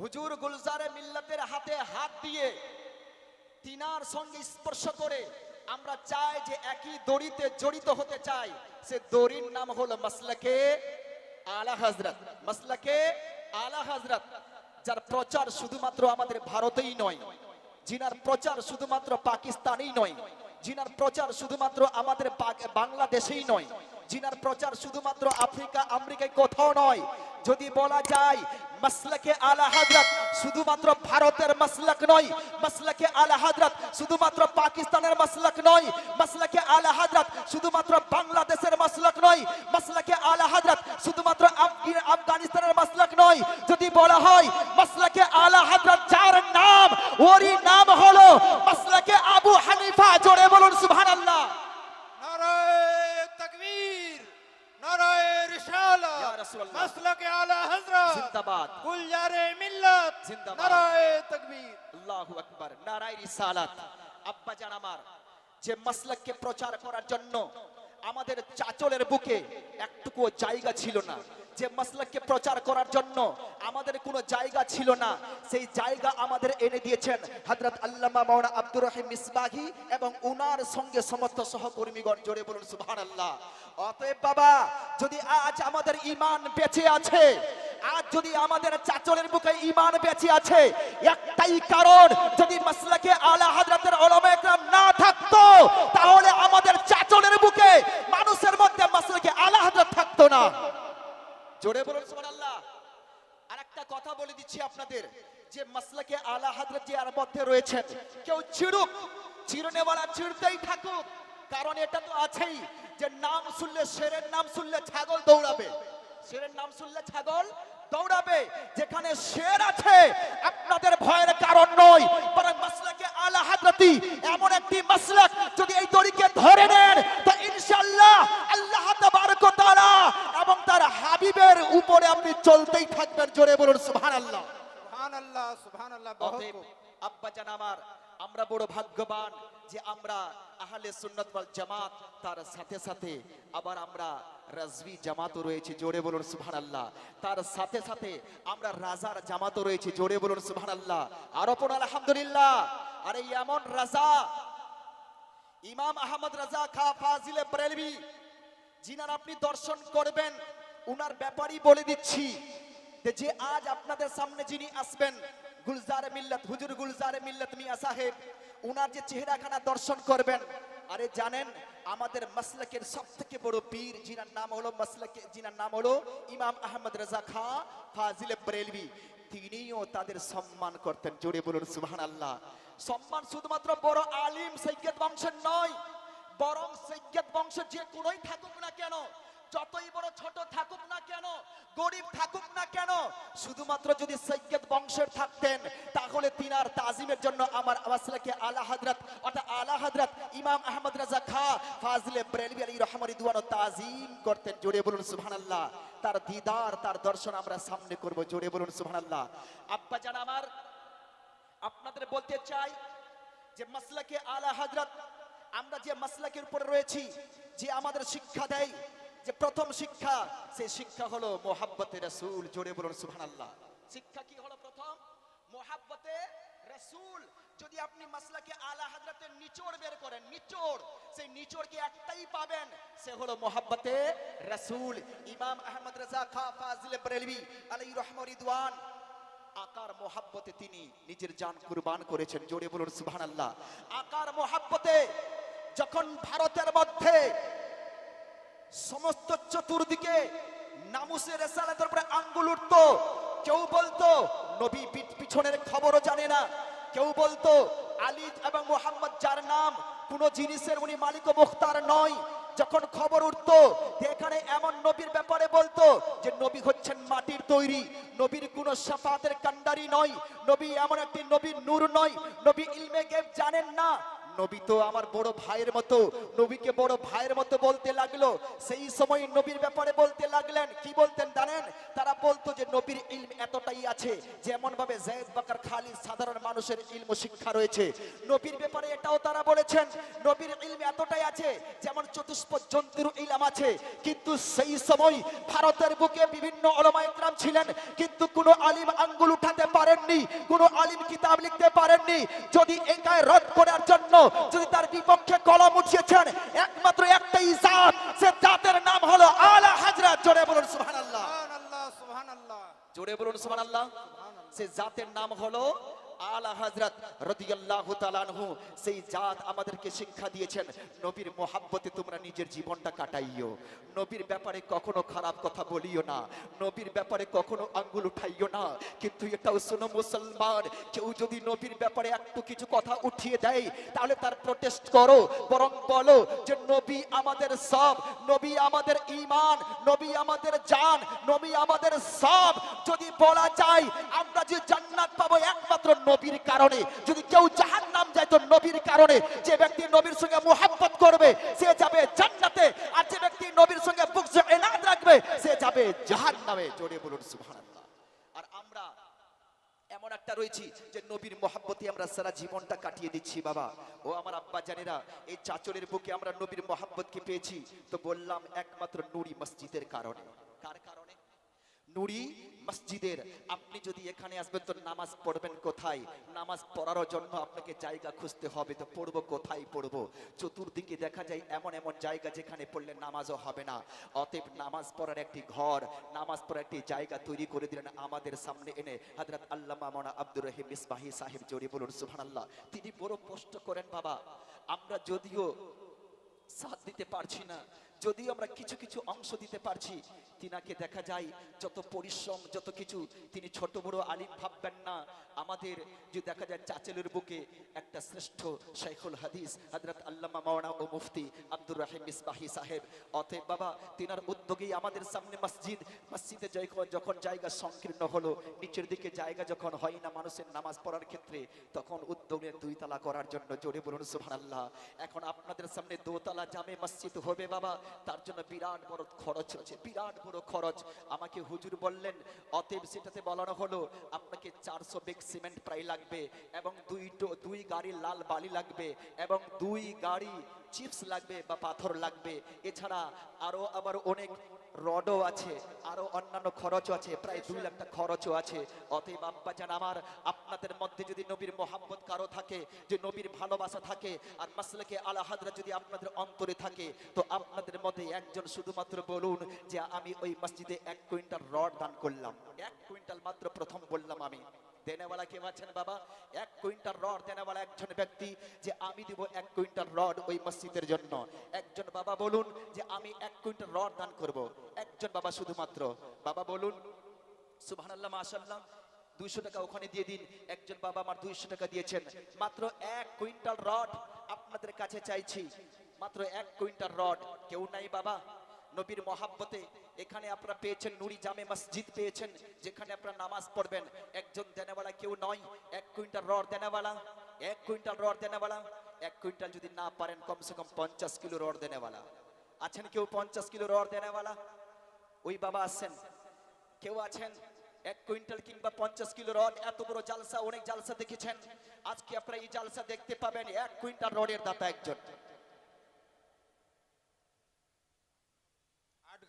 হুজুর গুলজারে মিল্লাতের হাতে হাত দিয়ে তিনার সঙ্গে স্পর্শ করে আমরা চাই যে একই দড়িতে জড়িত হতে চাই। সে দড়ির নাম হলো মাসলাকে আলা হজরত। মাসলাকে আলা হজরত, যার প্রচার শুধুমাত্র আমাদের ভারতেই নয়, জিনার প্রচার শুধুমাত্র পাকিস্তানেই নয়, জিনার প্রচার শুধুমাত্র আমাদের বাংলাদেশেই নয়, জিনার প্রচার শুধুমাত্র আফ্রিকা, আমেরিকায় কোথাও নয় যদি বলা যায়, মাসলাকে আলা হযরত শুধুমাত্র ভারতের মাসলাক নয়, মাসলাকে আলা হযরত শুধুমাত্র পাকিস্তানের মাসলাক নয়, মাসলাকে আলা হযরত শুধুমাত্র বাংলাদেশের মাসলাক নয়, মাসলাকে আলা হযরত শুধুমাত্র আফগানিস্তানের মাসলাক নয়। যদি বলা হয়, মাসলাকে আলা হযরত যার নাম ওরই নাম হলো মাসলাকে আবু হানিফা জোরে বলুন সুবহানাল্লাহ নারায়ে তাকবীর নারায়ে রিসালা ইয়া রাসূলুল্লাহ। মাসলাকে আলা হযরত জিন্দাবাদ গুলজারে মিল্লাত জিন্দাবাদ। নারায়ে তাকবীর আল্লাহু আকবার নারাই রিসালাত। আব্বা জান আমার, যে মাসলাককে প্রচার করার জন্য আমাদের চাচলের বুকে একটুকু জায়গা ছিল না। যে মাসলাককে প্রচার করার জন্য আমাদের কোনো জায়গা ছিল না, সেই জায়গা আমাদের এনে দিয়েছেন হযরত আল্লামা মাওলানা আব্দুর রহিম মিসবাহি এবং উনার সঙ্গে সমস্ত সহকর্মীগণ। জোরে বলুন, সুবহানাল্লাহ। অতএব বাবা, যদি আজ আমাদের ঈমান বেঁচে আছে আজ যদি আমাদের চাচলের বুকে ইমান বেঁচে আছে, একটাই কারণ, যদি মাসলাকে আলা হযরতের উলামা একরাম না থাকতো, তাহলে আমাদের চাচলের বুকে মানুষের মধ্যে মাসলাকে আলা হযরত থাকতো না। জোরে বলুন সুবহানাল্লাহ। আরেকটা কথা বলে দিচ্ছি আপনাদের, যে মাসলাকে আলা হযরত যে আর মধ্যে রয়েছে, কেউ চিড়ুক চিরনেওয়ালা চিড়তেই থাকুক, কারণ এটা তো আছেই, যে নাম শুনলে, শেরের নাম শুনলে ছাগল দৌড়াবে। শেরের নাম শুনলে ছাগল দৌড়াবে। যেখানে শের আছে আপনাদের ভয়ের কারণ নয় বরং মাসলাকে আলা হযরতি এমন একটি মাসলাক যদি এই দড়িকে ধরে নেন তো ইনশাআল্লাহ আল্লাহ তাবারক তাআলা এবং তার হাবিবের উপরে আপনি চলতেই থাকবেন জোরে বলুন সুবহানাল্লাহ। সুবহানাল্লাহ সুবহানাল্লাহ অতএব আব্বা জান আমার আমরা বড় ভাগ্যবান যে আমরা আহলে সুন্নাত ওয়াল জামাত তার সাথে সাথে আবার আমরা রাজভি জামাতও রয়েছে, জোরে বলুন সুবহানাল্লাহ। তার সাথে সাথে আমরা রাজার জামাতও রয়েছে, জোরে বলুন সুবহানাল্লাহ। আরও পড়ুন আলহামদুলিল্লাহ, আরে এমন রাজা, ইমাম আহমদ রাজা খা ফাজিলে বরেলভি যিনার আপনি দর্শন করবেন, উনার ব্যাপারই বলে দিচ্ছি যে আজ আপনাদের সামনে যিনি আসবেন, গুলজার মিল্লাত, হুজুর গুলজার মিল্লাত মিয়া সাহেব, উনার যে চেহারাখানা দর্শন করবেন আরে জানেন, আমাদের মাসলাকের সব থেকে বড় পীর যিনার নাম হলো মাসলাকে যিনার নাম হলো ইমাম আহমদ রাজা খা ফাজিলে বরেলভি তিনিও তাদের সম্মান করতেন, জোরে বলুন সুবহান আল্লাহ সম্মান শুধুমাত্র বড় আলিম সৈয়দ বংশের নয়, বরং সৈয়দ বংশ যে কোনোই থাকুক না কেন, যতই বড় ছোট থাকুক না কেন, গরিব থাকুক না কেন, শুধুমাত্র যদি সৈয়দ বংশের থাকতেন, তাহলে তিনার তাজিমের জন্য আমার মাসলাকে আলা হযরত ইমাম আহমদ রাজা খা ফাজলে ব্রেলভি আলী রহমান রিদওয়ান তাজিম করতেন। জোরে বলুন সুবহানাল্লাহ। তার দিদার, তার দর্শন আমরা সামনে করব। জোরে বলুন সুবহানাল্লাহ। আব্বা জান আমার, আপনাদের বলতে চাই যে মাসলাকে আলা হযরত, আমরা যে মাসলাকের উপরে রয়েছি, যে আমাদের শিক্ষা দেয়, যে প্রথম শিক্ষা সেই শিক্ষা হলো মোহাব্বতে রাসূল। জোরে বলুন সুবহানাল্লাহ। শিক্ষা কি হলো প্রথম? মোহাব্বতে রাসূল। যদি আপনি মাসলাকে আলা হাজরাতের নিচড় বের করেন, নিচড়, সেই নিচড়কে একটাই পাবেন, সে হলো মোহাব্বতে রাসূল ইমাম আহমদ রাজা খা ফাজিল বরেলভি আলাইহি রহমা রিদওয়ান। আকার মোহাব্বতে তিনি নিজের জান কুরবান করেছেন, জোরে বলুন সুবহানাল্লাহ। আকার মোহাব্বতে যখন ভারতের মধ্যে সমস্ত চতুর্দিকে নামুসের রেসালাতের উপরে আঙ্গুল উঠতো, কেউ বলতো, নবী পিছনের খবরও জানে না। কেউ বলতো আলী এবং মোহাম্মদ যার নাম, কোন জিনিসের উনি মালিক মুখতার নয়। যখন খবর উঠতো এখানে এমন নবীর ব্যাপারে বলতো যে নবী হচ্ছেন মাটির তৈরি, নবীর কোন সাফাতের কান্ডারি নয়, নবী এমন একটি নবীর নূর নয়, নবী ইলমে গেব জানেন না। নবী তো আমার বড় ভাইয়ের মতো, নবীকে বড় ভাইয়ের মতো বলতে লাগল। সেই সময় নবীর ব্যাপারে বলতে লাগলেন, কি বলতেন জানেন? তারা বলতো যে নবীর ইলম এতটাই আছে যেমন ভাবে জয়েদ বাকার, খালিদ সাধারণ মানুষের ইলম শিক্ষা রয়েছে। নবীর ব্যাপারে এটাও তারা বলেছেন, নবীর ইলম এতটাই আছে, যেমন চতুষ্প জন্তুর ইলম আছে। কিন্তু সেই সময় ভারতের বুকে বিভিন্ন অলমা ইকরাম ছিলেন, কিন্তু কোনো আলিম আঙ্গুল উঠাতে পারেননি, কোনো আলিম কিতাব লিখতে পারেননি। যদি একাই রদ জন্য যদি তার বিপক্ষে কলম উঠিয়েছেন একমাত্র একটা ইসাদ সে জাতের নাম হলো আলা হাজরা। জোরে বলুন সুবহানাল্লাহ সুবহানাল্লাহ। জোরে বলুন সুবহানাল্লাহ। সে জাতের নাম হলো আলা হযরত রাদিয়াল্লাহু তাআলা আনহু, সেই জাত আমাদেরকে শিক্ষা দিয়েছেন, নবীর মোহাব্বতে তোমরা নিজের জীবনটা কাটাইও। নবীর ব্যাপারে কখনো খারাপ কথা বলিও না, নবীর ব্যাপারে কখনো আঙ্গুল উঠাইও না, কিন্তু এটাও শোনো মুসলমান, কেউ যদি নবীর ব্যাপারে একটু কিছু কথা উঠিয়ে দেয়, তাহলে তার প্রটেস্ট করো, বরং বলো যে নবী আমাদের সব, নবী আমাদের ঈমান, নবী আমাদের জান, নবী আমাদের সব। যদি বলা যায়, আমরা যে জান্নাত পাবো একমাত্র নবীর কারণে। যদি কেউ জাহান্নাম যায়, তো নবীর কারণে। যে ব্যক্তি নবীর সঙ্গে মোহাব্বত করবে, সে যাবে জান্নাতে। আর যে ব্যক্তি নবীর সঙ্গে রাখবে, সে যাবে জাহান্নামে। জোরে বলুন আর আমরা এমন একটা রয়েছি যে নবীর মহাব্বতে আমরা সারা জীবনটা কাটিয়ে দিচ্ছি, বাবা। ও আমার আব্বা জানেরা, এই চাচলের বুকে আমরা নবীর মহাব্বতকে পেয়েছি। তো বললাম, একমাত্র নুরি মসজিদের কারণে। কার কারণে? নুরি মসজিদের, আপনি যদি এখানে আসবেন তো নামাজ পড়বেন কোথায়? নামাজ পড়ার জন্য আপনাকে জায়গা খুঁজতে হবে, তো পড়ব কোথায় পড়ব? চতুর্দিকে দেখা যায় এমন এমন জায়গা যেখানে পড়লে নামাজও হবে না। অতএব নামাজ পড়ার একটি ঘর, নামাজ পড়ার একটি জায়গা তৈরি করে দিলেন আমাদের সামনে এনে হযরত আল্লামা মাওলানা আব্দুর রহিম মিসবাহি সাহেব। জোরে বলুন, সুবহানাল্লাহ। তিনি বড় কষ্ট করেন বাবা। আমরা যদিও সাথ দিতে পারছি না যদিও আমরা কিছু কিছু অংশ দিতে পারছি, তিনাকে দেখা যায় যত পরিশ্রম, যত কিছু, তিনি ছোট বড় আলিম ভাববেন না। আমাদের যে দেখা যায় চাচেলের বুকে একটা শ্রেষ্ঠ শেখুল হাদিস, হযরত আল্লামা মাওলানা ও মুফতি আব্দুর রহিম মিসবাহি সাহেব। অতএব বাবা, তিনার উদ্যোগেই আমাদের সামনে মসজিদ, মসজিদে যখন জায়গা সংকীর্ণ হলো, নিচের দিকে জায়গা যখন হয় না মানুষের নামাজ পড়ার ক্ষেত্রে, তখন উদ্যোগে দুই তালা করার জন্য জোরে বলুন সুহান আল্লাহ এখন আপনাদের সামনে দোতলা জামে মসজিদ হবে বাবা। তার জন্য বিরাট বড় খরচ হচ্ছে বিরাট বড় খরচ। আমাকে হুজুর বললেন, অতএব সেটাতে বলানো হলো, আপনাকে চারশো বেগ সিমেন্ট প্রায় লাগবে এবং দুই দুই গাড়ি লাল বালি লাগবে এবং দুই গাড়ি চিপস লাগবে বা পাথর লাগবে। এছাড়া আরও আবার অনেক রডও আছে, আরও অন্যান্য খরচও আছে, প্রায় দুই লাখ টাকা খরচও আছে। অতএব আব্বা জান, আমার আপনাদের মধ্যে যদি নবীর মোহাম্মত কারও থাকে, যে নবীর ভালোবাসা থাকে, আর মাসলাকে আলা হাজরা যদি আপনাদের অন্তরে থাকে, তো আপনাদের মধ্যে একজন শুধুমাত্র বলুন যে আমি ওই মসজিদে এক কুইন্টাল রড দান করলাম। এক কুইন্টাল মাত্র প্রথম বললাম আমি। দেনেওয়ালা কে আছেন বাবা? এক কুইন্টাল রড দেনেওয়ালা একজন ব্যক্তি যে আমি দিব এক কুইন্টাল রড ওই মসজিদের জন্য। একজন বাবা বলুন যে আমি এক কুইন্টাল রড দান করব। একজন বাবা শুধুমাত্র। বাবা বলুন, সুবহানাল্লাহ, মাশাআল্লাহ, দুইশো টাকা ওখানে দিয়ে দিন। একজন বাবা আমার দুইশো টাকা দিয়েছেন। মাত্র এক কুইন্টাল রড আপনাদের কাছে চাইছি। মাত্র এক কুইন্টাল রড। কেউ নাই বাবা? নবীর মহাব্বতে এখানে আপনারা পেয়েছেন নুরি জামে মসজিদ পেয়েছেন, যেখানে আপনারা নামাজ পড়বেন। একজন দেনেওয়ালা কেউ নয়, এক কুইন্টাল রড দেনেওয়ালা, এক কুইন্টাল রড দেনেওয়ালা, এক কুইন্টাল যদি না পারেন কমসে কম পঞ্চাশ কিলো রড দেনেওয়ালা। আছেন কেউ পঞ্চাশ কিলো রড দেনেওয়ালা? ওই বাবা আছেন। কেউ আছেন? এক কুইন্টাল কিংবা পঞ্চাশ কিলো রড, এত বড় জালসা, অনেক জালসা দেখেছেন। আজকে আপনারা এই জালসা দেখতে পাবেন, এক কুইন্টাল রডের দাতা একজন আটঘাটার নারায় তাকবীর! আল্লাহু আকবার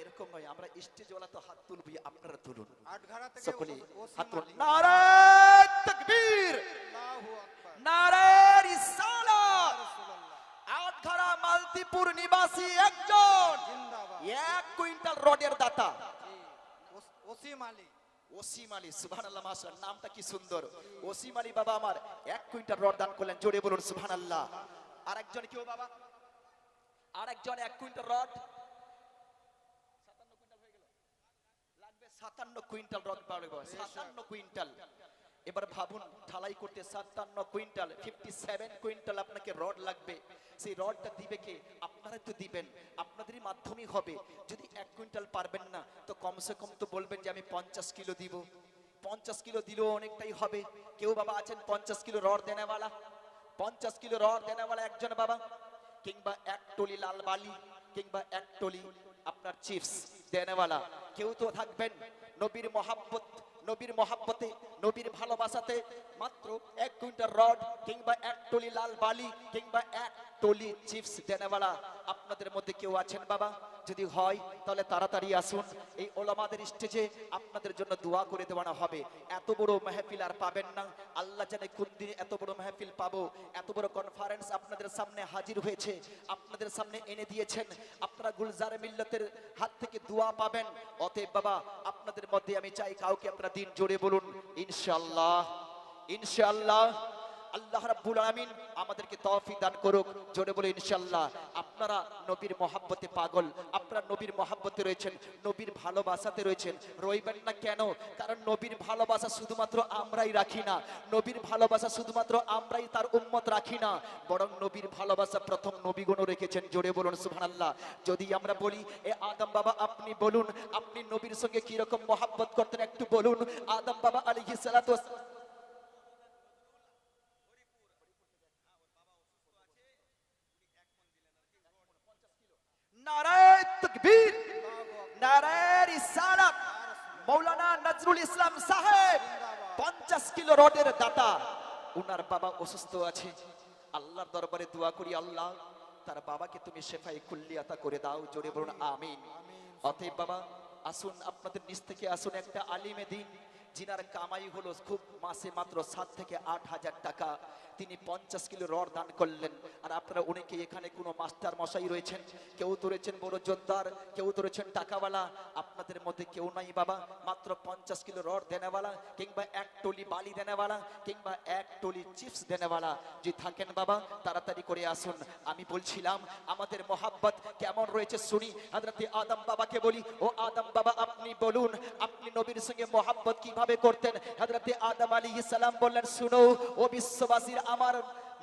এরকম নয় আমরা স্টেজওয়ালা তো হাত তুলবি আপনারা তুলুন। সকলে ওসি- ওসি হাত তুলুন। নারায় তাকবীর। নারায় রিসালাত। রাসূলুল্লাহ মালতিপুর নিবাসী একজন। এক কুইন্টাল রডের দাতা। ওসিম আলী। নামটা কি সুন্দর। ওসিম আলী বাবা আমার এক কুইন্টাল রড দান করলেন জোরে বলুন সুবহানাল্লাহ আরেকজন কেউ বাবা? আরেকজন এক কুইন্টাল রড। সাতান্ন কুইন্টাল রড পাবে সাতান্ন কুইন্টাল। এবার ভাবুন ঢালাই করতে সাতান্ন কুইন্টাল ফিফটি সেভেন কুইন্টাল আপনাকে রড লাগবে। সেই রডটা দিবে কে? আপনারা তো দিবেন। আপনাদেরই মাধ্যমেই হবে। যদি এক কুইন্টাল পারবেন না তো কমসে কম তো বলবেন যে আমি পঞ্চাশ কিলো দিব। পঞ্চাশ কিলো দিলেও অনেকটাই হবে। কেউ বাবা আছেন পঞ্চাশ কিলো রড দেনেওয়ালা? পঞ্চাশ কিলো রড দেনাওয়ালা একজন বাবা, কিংবা এক টলি লাল বালি, কিংবা এক টলি আপনার চিপস দেনেওয়ালা কেউ তো থাকবেন। নবীর মহাব্বত, নবীর মহাব্বতে নবীর ভালোবাসাতে মাত্র এক কুইন্টাল রড কিংবা এক টলি লাল বালি কিংবা এক টলি চিপস দেনেওয়ালা আপনাদের মধ্যে কেউ আছেন বাবা? যদি হয়, তাহলে তাড়াতাড়ি আসুন। এই ওলামাদের স্টেজে আপনাদের জন্য দোয়া করে দেওয়ানো হবে। এত বড় মেহফিল আর পাবেন না। আল্লাহ জানে কোন দিনে এত বড় মেহফিল পাবো। এত বড় কনফারেন্স আপনাদের সামনে হাজির হয়েছে। আপনাদের সামনে এনে দিয়েছেন। আপনারা গুলজার মিল্লতের হাত থেকে দোয়া পাবেন। অতএব বাবা, আপনাদের মধ্যে আমি চাই কাউকে আপনারা দিন জোরে বলুন। ইনশাআল্লাহ ইনশাআল্লাহ আল্লাহ রাব্বুল আলামিন আমাদেরকে তৌফিক দান করুক। জোরে বলে ইনশাআল্লাহ, আপনারা নবীর মহাব্বতে পাগল, আপনারা নবীর মহাব্বতে রয়েছেন, নবীর ভালোবাসাতে রয়েছেন, রইবেন না কেন? কারণ নবীর ভালোবাসা শুধুমাত্র আমরাই রাখি না। নবীর ভালোবাসা শুধুমাত্র আমরাই তার উম্মত রাখি না। বরং নবীর ভালোবাসা প্রথম নবীগণও রেখেছেন। জোরে বলুন, সুবহানাল্লাহ। যদি আমরা বলি, এ আদম বাবা, আপনি বলুন, আপনি নবীর সঙ্গে কি রকম মহাব্বত করতেন একটু বলুন। আদম বাবা আলাইহিস সালাতু ইসলাম সাহেব, পঞ্চাশ কিলো রডের দাতা। উনার বাবা অসুস্থ আছে। আল্লাহর দরবারে দোয়া করি, আল্লাহ, তার বাবাকে তুমি শেফাই কুল্লিয়াতা করে দাও, জোরে বলুন, আমিন। অতএব বাবা, আসুন, আপনাদের নিচ থেকে আসুন, একটা আলিমে দিন। জিনার কামাই হলো খুব মাসে মাত্র সাত থেকে আট হাজার টাকা। তিনি পঞ্চাশ কিলো রড দান করলেন। আর আপনারা অনেকে এখানে কোনো মাস্টার মশাই রয়েছেন, কেউ তো রয়েছেন বড় যোদ্ধার কেউ তো রয়েছেন টাকাওয়ালা, আপনাদের মধ্যে কেউ নাই বাবা। মাত্র পঞ্চাশ কিলো রড দেনেওয়ালা, কিংবা এক টলি বালি দেনেওয়ালা, কিংবা এক টলি চিপস দেনেওয়ালা। যদি থাকেন বাবা, তাড়াতাড়ি করে আসুন। আমি বলছিলাম, আমাদের মোহাব্বত কেমন রয়েছে শুনি। হাজরতে আদম বাবাকে বলি, ও আদম বাবা, আপনি বলুন, আপনি নবীর সঙ্গে মোহাব্বত কীভাবে করতেন। হাজরতে আদম আলী ইসলাম বললেন শুনো ও বিশ্ববাসীর আমার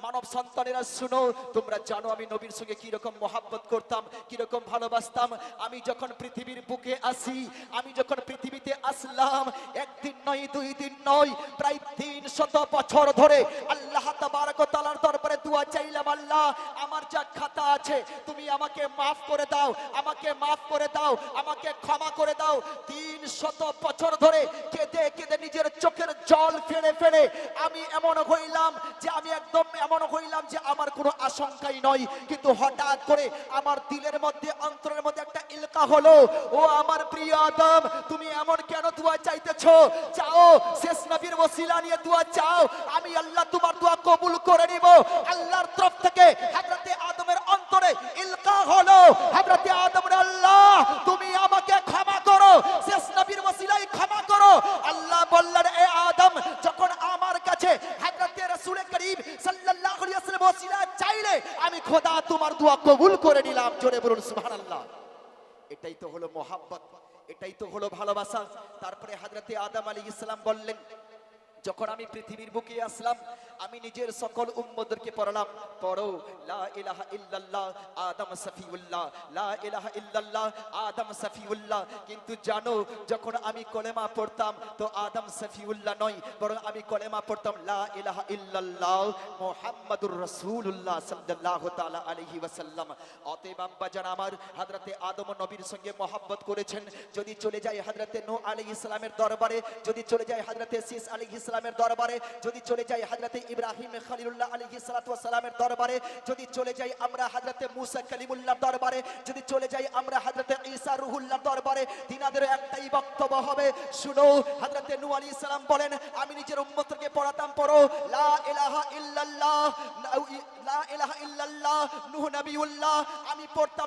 মানব সন্তানেরা, শুনো, তোমরা জানো আমি নবীর সঙ্গে কি রকম মহাব্বত করতাম কি রকম ভালোবাসতাম। আমি যখন পৃথিবীর বুকে আসি, আমি যখন পৃথিবীতে আসলাম, একদিন নয়, দুই দিন নয়, প্রায় তিন শত বছর ধরে আল্লাহ তাআলার দরবারে দোয়া চাইলাম, আল্লাহ, আমার যা খাতা আছে, তুমি আমাকে মাফ করে দাও, আমাকে মাফ করে দাও, আমাকে ক্ষমা করে দাও। তিন শত বছর ধরে কেঁদে কেঁদে নিজের চোখের জল ফেলে ফেলে আমি এমন হইলাম যে আমি একদম এমন হইলাম যে আমার কোনো আশঙ্কাই নয়। কিন্তু হঠাৎ করে আমার দিলের মধ্যে, অন্তরের মধ্যে একটা ইলকা হলো। ও আমার প্রিয় আদম, তুমি এমন কেন দোয়া চাইতেছো? চাও, শেষ নবীর ওসিলা নিয়ে দোয়া চাও। আমি আল্লাহ তোমার দোয়া কবুল করে নিব। আল্লাহর তরফ থেকে হযরতে আদমের অন্তরে ইলকা হলো। হযরতে আদম রে আল্লাহ জোরে বলুন, সুবহানাল্লাহ। এটাই তো হলো মোহাব্বত, এটাই তো হলো ভালোবাসা। তারপরে হাজরতে আদাম আলী ইসলাম বললেন যখন আমি পৃথিবীর বুকে আসলাম, আমি নিজের সকল উম্মদেরকে পড়ালাম। পড়ো, লা ইলাহা ইল্লাল্লাহ, আদম সফিউল্লাহ, লা ইলাহা ইল্লাল্লাহ, আদম সফিউল্লাহ। কিন্তু জানো, যখন আমি কলেমা পড়তাম, তো আদম সফিউল্লাহ নয়, বরং আমি কলেমা পড়তাম, লা ইলাহা ইল্লাল্লাহ মুহাম্মাদুর রাসূলুল্লাহ সাল্লাল্লাহু তাআলা আলাইহি ওয়াসাল্লাম। অতএব আব্বা জান, আমার হযরতে আদম নবীর সঙ্গে মহব্বত করেছেন, যদি চলে যায় হযরতে নূহ আলাইহিস সালামের দরবারে, যদি চলে যায় হযরতে সিস আলাইহিস সালামের দরবারে, যদি চলে যায় হযরতে ইব্রাহিম খলিলুল্লাহ আলাইহিস সালাতু ওয়াস সালামের দরবারে, যদি চলে যাই আমরা হযরতে মূসা কালিমুল্লাহর দরবারে, যদি চলে যাই আমরা হযরতে ঈসা রুহুল্লাহর দরবারে, তিনাদের একটাই বক্তব্য হবে, শুনো হযরতে নূহ আলাইহিস সালাম বলেন, আমি নিজের উম্মতকে পড়াতাম, পড়ো, লা ইলাহা ইল্লাল্লাহ, লা ইলাহা ইল্লাল্লাহ, নূহ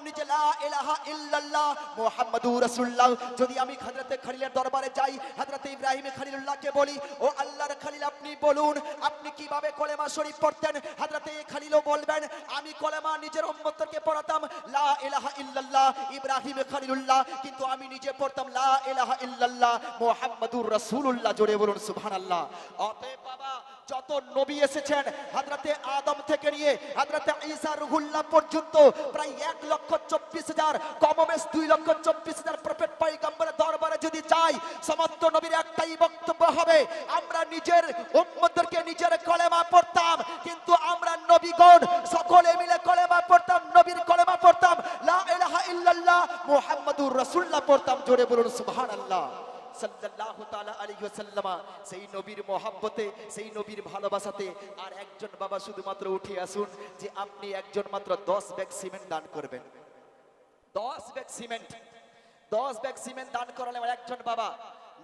পড়তাম নিজে লা ইলাহা ইল্লাল্লাহ মুহাম্মাদুর রাসূলুল্লাহ, যদি আমি হযরতে খলিলের দরবারে যাই, হযরতে ইব্রাহিম খলিলুল্লাহকে বলি, ও আল্লাহর খলিল, আপনি বলুন, আপনি কীভাবে কলেমা শরীফ পড়তেন? হযরতে খলিলও বলবেন, আমি কলেমা নিজের উম্মতকে পড়াতাম, লা ইলাহা ইল্লাল্লাহ, ইব্রাহিম খলিলুল্লাহ, কিন্তু আমি নিজে পড়তাম, লা ইলাহা ইল্লাল্লাহ মুহাম্মাদুর রাসূলুল্লাহ। জোরে বলুন, সুবহানাল্লাহ। অতএব বাবা যত নবী এসেছেন হযরতে আদম থেকে নিয়ে হযরতে ঈসা রুহুল্লাহ পর্যন্ত প্রায় এক লক্ষ চব্বিশ হাজার, কমবেশ দুই লক্ষ চব্বিশ হাজার প্রফেট পয়গম্বরের দরবারে যদি যাই সমস্ত নবীর একটাই বক্তব্য হবে, আমরা নিজের উম্মতদেরকে নিজের কলেমা পড়তাম, কিন্তু আমরা নবীগণ সকলে মিলে কলেমা পড়তাম, নবীর কলেমা পড়তাম, লা ইলাহা ইল্লাল্লাহ, মুহাম্মাদুর রাসূলুল্লাহ পড়তাম, জোরে বলুন সুবহানাল্লাহ। সাল্লাল্লাহু তাআলা আলাইহি ওয়াসাল্লামা, সেই নবীর মহাব্বতে, সেই নবীর ভালোবাসাতে আর একজন বাবা শুধুমাত্র উঠে আসুন যে আপনি একজন মাত্র দশ ব্যাগ সিমেন্ট দান করবেন। দশ ব্যাগ সিমেন্ট, দশ ব্যাগ সিমেন্ট দান করালে একজন বাবা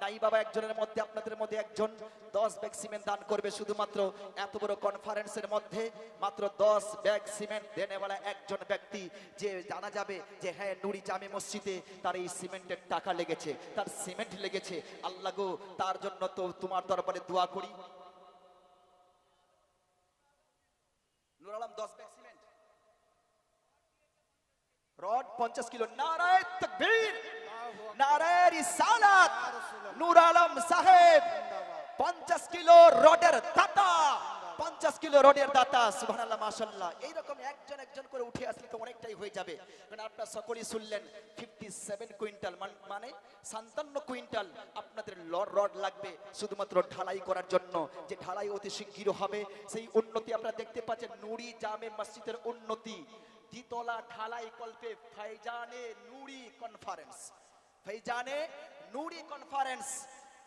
নাই বাবা, একজনের মধ্যে, আপনাদের মধ্যে একজন দশ ব্যাগ সিমেন্ট দান করবে শুধুমাত্র এত বড় কনফারেন্সের মধ্যে। মাত্র দশ ব্যাগ সিমেন্ট দেনেওয়ালা একজন ব্যক্তি যে জানা যাবে যে হ্যাঁ নুরি জামে মসজিদে তার এই সিমেন্টের টাকা লেগেছে, তার সিমেন্ট লেগেছে। আল্লাহ গো, তার জন্য তো তোমার দরবারে দোয়া করি। রড, পঞ্চাশ কিলো। নারায় নারায় রিসালাত নূর আলম সাহেব জিন্দাবাদ। পঞ্চাশ কিলো রডের দাতা, পঞ্চাশ কিলো রডের দাতা, সুবহানাল্লাহ মাশাল্লাহ এইরকম একজন একজন করে উঠে আসলে তো অনেকটাই হয়ে যাবে। কারণ আপনারা সকলেই শুনলেন ফিফটি সেভেন কুইন্টাল মানে সাতান্ন কুইন্টাল আপনাদের রড লাগবে শুধুমাত্র ঢালাই করার জন্য। যে ঢালাই অতি শীঘ্র হবে, সেই উন্নতি আপনারা দেখতে পাচ্ছেন নুরি জামে মসজিদের উন্নতি। দ্বিতলা ঢালাই কল্পে Faizane Noori conference Faizane Noori conference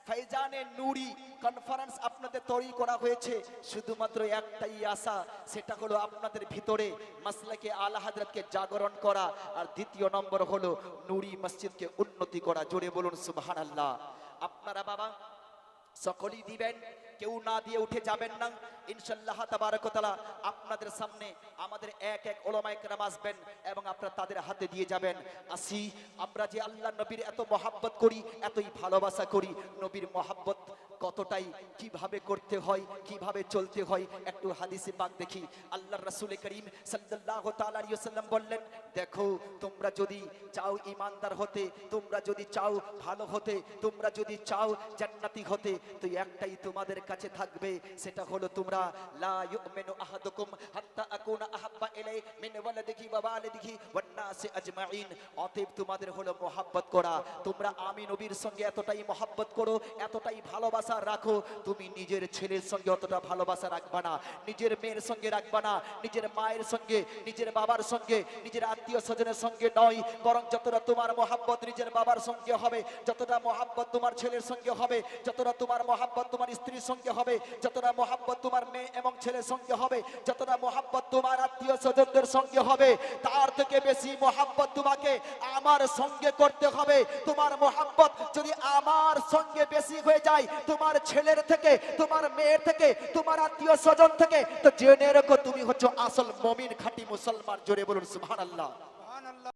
Faizane Noori conference আপনাদের তৈরি করা হয়েছে। শুধুমাত্র একটাই আশা, সেটা হলো আপনাদের ভিতরে মাসলাকে আলা হাজরতকে জাগরণ করা। আর দ্বিতীয় নম্বর হলো নুরি মসজিদকে উন্নতি করা। জোরে বলুন, সুবহানাল্লাহ। আপনারা বাবা, সকলেই দিবেন। কেউ না দিয়ে উঠে যাবেন না। ইনশাল্লাহ তাবারকতলা আপনাদের সামনে আমাদের এক এক ওলমায়ক নাম আসবেন এবং আপনারা তাদের হাতে দিয়ে যাবেন। আসি, আমরা যে আল্লাহ নবীর এত মহাব্বত করি, এতই ভালোবাসা করি, নবীর মহাব্বত কতটাই কীভাবে করতে হয়, কীভাবে চলতে হয়, একটু হাদিসে পাক দেখি। আল্লাহ রাসূল করিম আলাইহি ওয়াসাল্লাম বললেন, দেখো, তোমরা যদি চাও ইমানদার হতে, তোমরা যদি চাও ভালো হতে, তোমরা যদি চাও জান্নাতি হতে, তো একটাই তোমাদের কাছে থাকবে, সেটা হলো তোমরা, লা ইউমিনু আহাদুকুম হাত্তা আকুনা আহাব্বা ইলাই মিন ওয়ালাদিহি ওয়া ওয়ালিদিহি ওয়ান নাসি আজমাইন, অতএব তোমাদের হলো মোহাব্বত করা। তোমরা আমি নবীর সঙ্গে এতটাই মোহাব্বত করো, এতটাই ভালোবাসা রাখো, তুমি নিজের ছেলের সঙ্গে অতটা ভালোবাসা রাখবা না। নিজের মেয়ের সঙ্গে রাখবা না, নিজের মায়ের সঙ্গে, নিজের বাবার সঙ্গে, নিজের আত্মীয় স্বজনের সঙ্গে নয়, বরং যতটা তোমার মোহাব্বত নিজের বাবার সঙ্গে হবে, যতটা মোহাব্বত তোমার ছেলের সঙ্গে হবে, যতটা তোমার মোহাব্বত তোমার স্ত্রীর সঙ্গে হবে, যতটা মোহাব্বত তোমার মেয়ে এবং ছেলের সঙ্গে হবে, যতটা মোহাব্বত তোমার আত্মীয় স্বজনদের সঙ্গে হবে, তার থেকে বেশি মোহাব্বত তোমাকে আমার সঙ্গে করতে হবে। তোমার মোহাব্বত যদি আমার সঙ্গে বেশি হয়ে যায়, তোমার ছেলের থেকে, তোমার মেয়ের থেকে, তোমার আত্মীয় স্বজন থেকে, তো জেনে রেখো তুমি হচ্ছে আসল মমিন খাটি মুসলমান। জোরে বলুন, সুবহানাল্লাহ।